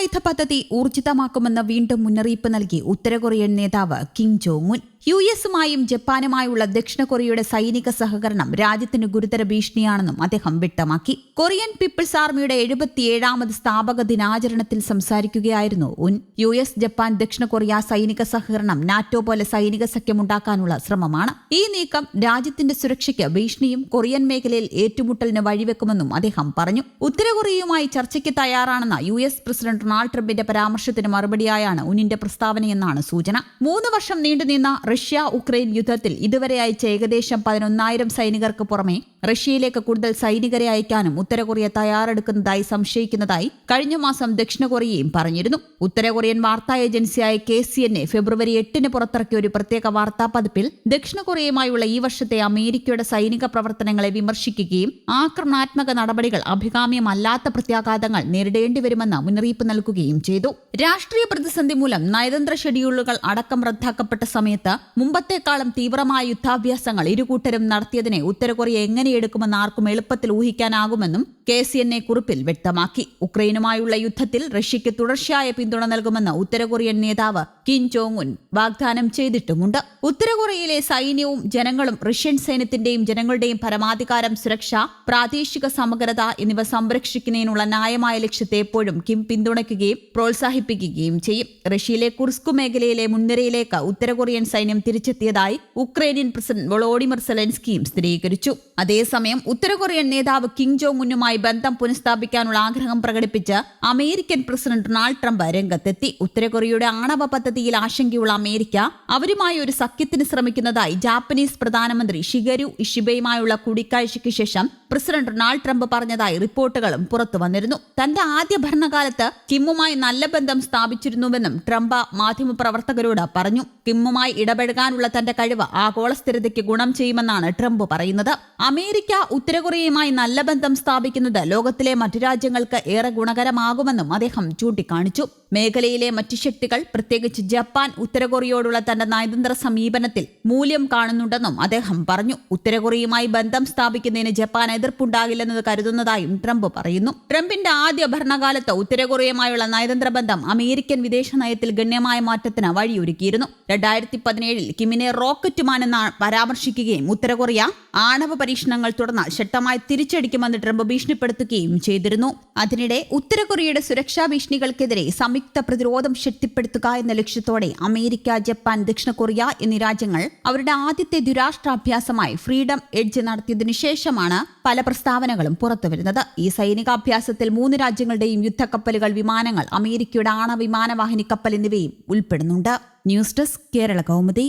അണ്വായുധ പദ്ധതി ഊർജിതമാക്കുമെന്ന് വീണ്ടും മുന്നറിയിപ്പ് നൽകി ഉത്തരകൊറിയൻ നേതാവ് കിം ജോങ് ഉൻ. യു എസുമായും ജപ്പാനുമായുള്ള ദക്ഷിണ കൊറിയയുടെ സൈനിക സഹകരണം രാജ്യത്തിന് ഗുരുതര ഭീഷണിയാണെന്നും അദ്ദേഹം വ്യക്തമാക്കി. കൊറിയൻ പീപ്പിൾസ് ആർമിയുടെ എഴുപത്തിയേഴാമത് സ്ഥാപക ദിനാചരണത്തിൽ സംസാരിക്കുകയായിരുന്നു ഉൻ. യു എസ് ജപ്പാൻ ദക്ഷിണ കൊറിയ സൈനിക സഹകരണം നാറ്റോ പോലെ സൈനിക സഖ്യമുണ്ടാക്കാനുള്ള ശ്രമമാണ്. ഈ നീക്കം രാജ്യത്തിന്റെ സുരക്ഷയ്ക്ക് ഭീഷണിയും കൊറിയൻ മേഖലയിൽ ഏറ്റുമുട്ടലിന് വഴിവെക്കുമെന്നും അദ്ദേഹം പറഞ്ഞു. ഉത്തര കൊറിയയുമായി ചർച്ചയ്ക്ക് തയ്യാറാണെന്ന യു എസ് പ്രസിഡന്റ് ഡൊണാൾഡ് ട്രംപിന്റെ പരാമർശത്തിന് മറുപടിയായാണ് ഉന്നിന്റെ പ്രസ്താവനയെന്നാണ് സൂചന. മൂന്ന് വർഷം നീണ്ടുനിന്ന റഷ്യ ഉക്രൈൻ യുദ്ധത്തിൽ ഇതുവരെ അയച്ച ഏകദേശം പതിനൊന്നായിരം സൈനികർക്ക് പുറമെ റഷ്യയിലേക്ക് കൂടുതൽ സൈനികരെ അയക്കാനും ഉത്തര കൊറിയ തയ്യാറെടുക്കുന്നതായി സംശയിക്കുന്നതായി കഴിഞ്ഞ മാസം ദക്ഷിണ കൊറിയയും പറഞ്ഞിരുന്നു. ഉത്തര കൊറിയൻ വാർത്താ ഏജൻസിയായ K C N A February എട്ടിന് പുറത്തിറക്കിയ ഒരു പ്രത്യേക വാർത്താ പതിപ്പിൽ ദക്ഷിണ കൊറിയയുമായുള്ള ഈ വർഷത്തെ അമേരിക്കയുടെ സൈനിക പ്രവർത്തനങ്ങളെ വിമർശിക്കുകയും ആക്രമണാത്മക നടപടികൾ അഭികാമ്യമല്ലാത്ത പ്രത്യാഘാതങ്ങൾ നേരിടേണ്ടി വരുമെന്ന് മുന്നറിയിപ്പ് നൽകുകയും ചെയ്തു. രാഷ്ട്രീയ പ്രതിസന്ധി മൂലം നയതന്ത്ര ഷെഡ്യൂളുകൾ അടക്കം റദ്ദാക്കപ്പെട്ട സമയത്ത് മുമ്പത്തേക്കാളും തീവ്രമായ യുദ്ധാഭ്യാസങ്ങൾ ഇരുകൂട്ടരും നടത്തിയതിനെ ഉത്തര കൊറിയ എങ്ങനെയെടുക്കുമെന്ന് ആർക്കും എളുപ്പത്തിൽ ഊഹിക്കാനാകുമെന്നും കെ സി എൻ എ കുറിപ്പിൽ വ്യക്തമാക്കി. ഉക്രൈനുമായുള്ള യുദ്ധത്തിൽ റഷ്യയ്ക്ക് തുടർച്ചയായ പിന്തുണ നൽകുമെന്ന് ഉത്തരകൊറിയൻ നേതാവ് കിം ജോങ് ഉൻ വാഗ്ദാനം ചെയ്തിട്ടുമുണ്ട്. ഉത്തരകൊറിയയിലെ സൈന്യവും ജനങ്ങളും റഷ്യൻ സൈന്യത്തിന്റെയും ജനങ്ങളുടെയും പരമാധികാരം സുരക്ഷ പ്രാദേശിക സമഗ്രത എന്നിവ സംരക്ഷിക്കുന്നതിനുള്ള ന്യായമായ ലക്ഷ്യത്തെ എപ്പോഴും കിം പിന്തുണയ്ക്കുകയും പ്രോത്സാഹിപ്പിക്കുകയും ചെയ്യും. റഷ്യയിലെ കുർസ്കു മേഖലയിലെ മുൻനിരയിലേക്ക് ഉത്തര കൊറിയൻ സൈന്യം തിരിച്ചെത്തിയതായി ഉക്രൈനിയൻ പ്രസിഡന്റ് വൊളോഡിമർ സെലൻസ്കിയും സ്ഥിരീകരിച്ചു. അതേസമയം ഉത്തരകൊറിയൻ നേതാവ് കിം ജോങ് ഉന്നുമായി ബന്ധം പുനഃസ്ഥാപിക്കാനുള്ള ആഗ്രഹം പ്രകടിപ്പിച്ച് അമേരിക്കൻ പ്രസിഡന്റ് ഡൊണാൾഡ് ട്രംപ് രംഗത്തെത്തി. ഉത്തരകൊറിയയുടെ ആണവ പദ്ധതിയിൽ ആശങ്കയുള്ള അമേരിക്ക അവരുമായി ഒരു സഖ്യത്തിന് ശ്രമിക്കുന്നതായി ജാപ്പനീസ് പ്രധാനമന്ത്രി ഷിഗരു ഇഷിബയുമായുള്ള കൂടിക്കാഴ്ചയ്ക്ക് ശേഷം പ്രസിഡന്റ് ഡൊണാൾഡ് ട്രംപ് പറഞ്ഞതായി റിപ്പോർട്ടുകളും പുറത്തു വന്നിരുന്നു. തന്റെ ആദ്യ ഭരണകാലത്ത് കിമ്മുമായി നല്ല ബന്ധം സ്ഥാപിച്ചിരുന്നുവെന്നും ട്രംപ് മാധ്യമപ്രവർത്തകരോട് പറഞ്ഞു. കിമ്മുമായി ഇടപെടാനുള്ള തന്റെ കഴിവ് ആഗോള സ്ഥിരതയ്ക്ക് ഗുണം ചെയ്യുമെന്നാണ് ട്രംപ് പറയുന്നത്. അമേരിക്ക ഉത്തരകൊറിയയുമായി നല്ല ബന്ധം സ്ഥാപിക്കുന്നത് ലോകത്തിലെ മറ്റു രാജ്യങ്ങൾക്ക് ഏറെ ഗുണകരമാകുമെന്നും അദ്ദേഹം ചൂണ്ടിക്കാണിച്ചു. മേഖലയിലെ മറ്റ് ശക്തികൾ പ്രത്യേകിച്ച് ജപ്പാൻ ഉത്തരകൊറിയോടുള്ള തന്റെ നയതന്ത്ര സമീപനത്തിൽ മൂല്യം കാണുന്നുണ്ടെന്നും അദ്ദേഹം പറഞ്ഞു. ഉത്തരകൊറിയയുമായി ബന്ധം സ്ഥാപിക്കുന്നതിന് ജപ്പാൻ എതിർപ്പുണ്ടാകില്ലെന്നത് കരുതുന്നതായും ട്രംപ് പറയുന്നു. ട്രംപിന്റെ ആദ്യ ഭരണകാലത്ത് ഉത്തരകൊറിയയുമായുള്ള നയതന്ത്ര ബന്ധം അമേരിക്കൻ വിദേശ നയത്തിൽ ഗണ്യമായ മാറ്റത്തിന് വഴിയൊരുക്കിയിരുന്നു. രണ്ടായിരത്തി പതിനേഴിൽ കിമിനെ റോക്കറ്റുമാൻ എന്ന് പരാമർശിക്കുകയും ഉത്തരകൊറിയ ആണവ പരീക്ഷണങ്ങൾ തുടർന്ന് ശക്തമായി തിരിച്ചടിക്കുമെന്ന് ട്രംപ് ഭീഷണിപ്പെടുത്തുകയും ചെയ്തിരുന്നു. അതിനിടെ ഉത്തരകൊറിയയുടെ സുരക്ഷാ ഭീഷണികൾക്കെതിരെ സംയുക്ത പ്രതിരോധം ശക്തിപ്പെടുത്തുക എന്ന ലക്ഷ്യത്തോടെ അമേരിക്ക ജപ്പാൻ ദക്ഷിണ കൊറിയ എന്നീ രാജ്യങ്ങൾ അവരുടെ ആദ്യത്തെ ദ്വിരാഷ്ട്രാഭ്യാസമായി ഫ്രീഡം എഡ്ജ് നടത്തിയതിനു ശേഷമാണ് പല പ്രസ്താവനകളും പുറത്തുവരുന്നത്. ഈ സൈനികാഭ്യാസത്തിൽ മൂന്ന് രാജ്യങ്ങളുടെയും യുദ്ധക്കപ്പലുകൾ വിമാനങ്ങൾ അമേരിക്കയുടെ ആണവിമാനവാഹിനി കപ്പൽ എന്നിവയും ഉൾപ്പെടുന്നുണ്ട്. News desk Kerala Kaumudi.